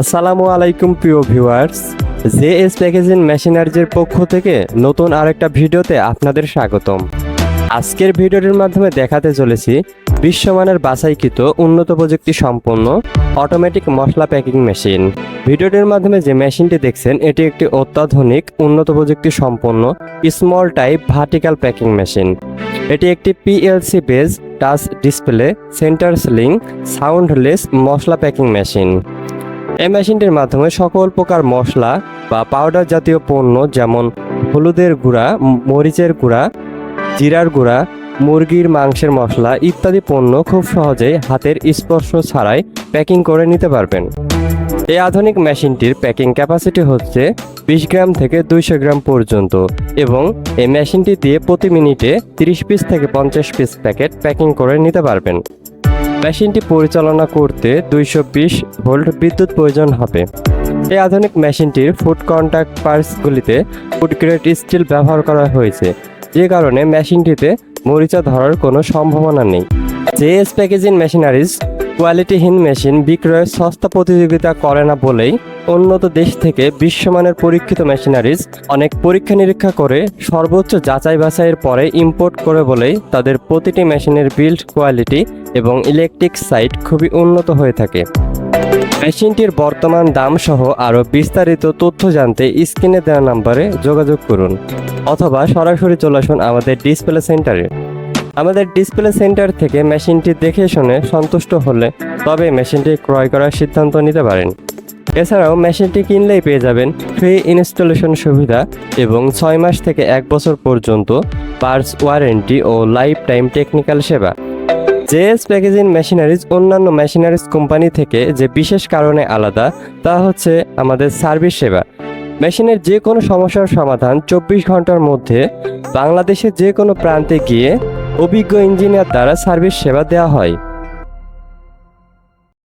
আসসালামু আলাইকুম প্রিয় ভিউয়ার্স, জে এস প্যাকেজিং মেশিনারিজের পক্ষ থেকে নতুন আরেকটা ভিডিওতে আপনাদের স্বাগতম। আজকের ভিডিওটির মাধ্যমে দেখাতে চলেছি বিশ্বমানের বাছাইকৃত উন্নত প্রযুক্তি সম্পন্ন অটোমেটিক মশলা প্যাকিং মেশিন ভিডিওটির মাধ্যমে যে মেশিনটি দেখছেন, এটি একটি অত্যাধুনিক উন্নত প্রযুক্তি সম্পন্ন small type vertical packing machine এটি একটি PLC base touch display centre sealing soundless মশলা প্যাকিং মেশিন এই মেশিনটির মাধ্যমে সকল প্রকার মশলা বা পাউডার জাতীয় পণ্য যেমন হলুদের গুঁড়া মরিচের গুঁড়া, জিরার গুঁড়া, মুরগির মাংসের মশলা ইত্যাদি পণ্য খুব সহজেই হাতের স্পর্শ ছাড়াই প্যাকিং করে নিতে পারবেন। এই আধুনিক মেশিনটির প্যাকিং ক্যাপাসিটি হচ্ছে বিশ গ্রাম থেকে দুইশো গ্রাম পর্যন্ত এবং এই মেশিনটি দিয়ে প্রতি মিনিটে তিরিশ পিস থেকে পঞ্চাশ পিস প্যাকেট প্যাকিং করে নিতে পারবেন। মেশিনটি পরিচালনা করতে দুইশো বিশ ভোল্ট বিদ্যুৎ প্রয়োজন হবে। এই আধুনিক মেশিনটির ফুড কন্ট্যাক্ট পার্সগুলিতে ফুড গ্রেড স্টিল ব্যবহার করা হয়েছে। যে কারণে মেশিনটিতে মরিচা ধরার কোনো সম্ভাবনা নেই। জেএস প্যাকেজিং মেশিনারিজ, কোয়ালিটিহীন মেশিন বিক্রয়ের সস্তা প্রতিযোগিতা করে না বলেই উন্নত দেশ থেকে বিশ্বমানের পরীক্ষিত মেশিনারিজ অনেক পরীক্ষা নিরীক্ষা করে সর্বোচ্চ যাচাই বাছাইয়ের পরে ইম্পোর্ট করে বলেই তাদের প্রতিটি মেশিনের বিল্ড কোয়ালিটি এবং ইলেকট্রিক সাইট খুবই উন্নত হয়ে থাকে। মেশিনটির বর্তমান দাম সহ আরও বিস্তারিত তথ্য জানতে স্ক্রিনে দেওয়া নাম্বারে যোগাযোগ করুন অথবা সরাসরি চলে আসুন আমাদের ডিসপ্লে সেন্টারে। আমাদের ডিসপ্লে সেন্টার থেকে মেশিনটি দেখে শুনে সন্তুষ্ট হলে তবে মেশিনটি ক্রয় করার সিদ্ধান্ত নিতে পারেন। এছাড়াও মেশিনটি কিনলেই পেয়ে যাবেন ফ্রি ইনস্টলেশন সুবিধা এবং ছয় মাস থেকে এক বছর পর্যন্ত পার্টস ওয়ারেন্টি ও লাইফ টাইম টেকনিক্যাল সেবা জেএস প্যাকেজিং মেশিনারিজ অন্যান্য মেশিনারিজ কোম্পানি থেকে যে বিশেষ কারণে আলাদা, তা হচ্ছে আমাদের সার্ভিস সেবা। মেশিনের যে কোনো সমস্যার সমাধান চব্বিশ ঘণ্টার মধ্যে বাংলাদেশের যে কোনো প্রান্তে গিয়ে অভিজ্ঞ ইঞ্জিনিয়ার দ্বারা সার্ভিস সেবা দেওয়া হয়।